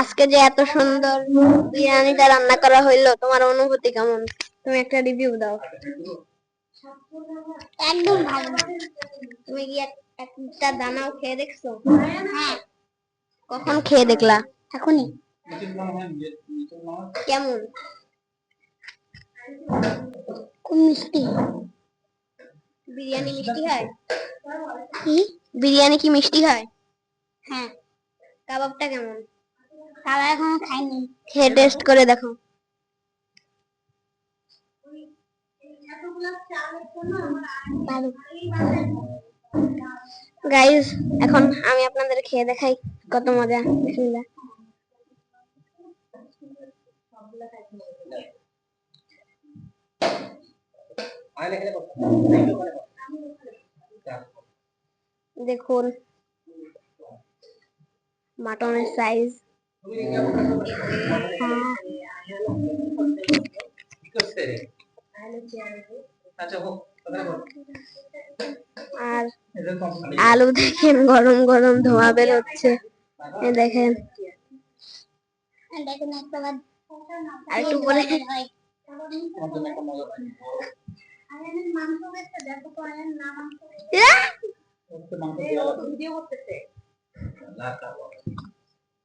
আজকে যে এত সুন্দর বিরিয়ানিটা রান্না করা হইল তোমার অনুভূতি কেমন? তুমি একটা রিভিউ দাও। একদম ভালো। তুমি কি একটা দানাও খেয়ে দেখছ? হ্যাঁ। কখন খেয়ে দেখলা? এখনই। কেমন? কোন মিষ্টি। বিরিয়ানি মিষ্টি হয়? কি? বিরিয়ানি কি মিষ্টি হয়? হ্যাঁ। কাবাবটা কেমন? কাবাব এখনও খাইনি খেয়ে টেস্ট করে দেখো। গাইস এখন আমি আপনাদের খেয়ে দেখাই কত মজা। বিসমিল্লাহ। দেখুন। মাটনের সাইজ আর আলু দেখেন, গরম গরম ধোঁয়া বের হচ্ছে দেখেন। আর একটু পরে আহ!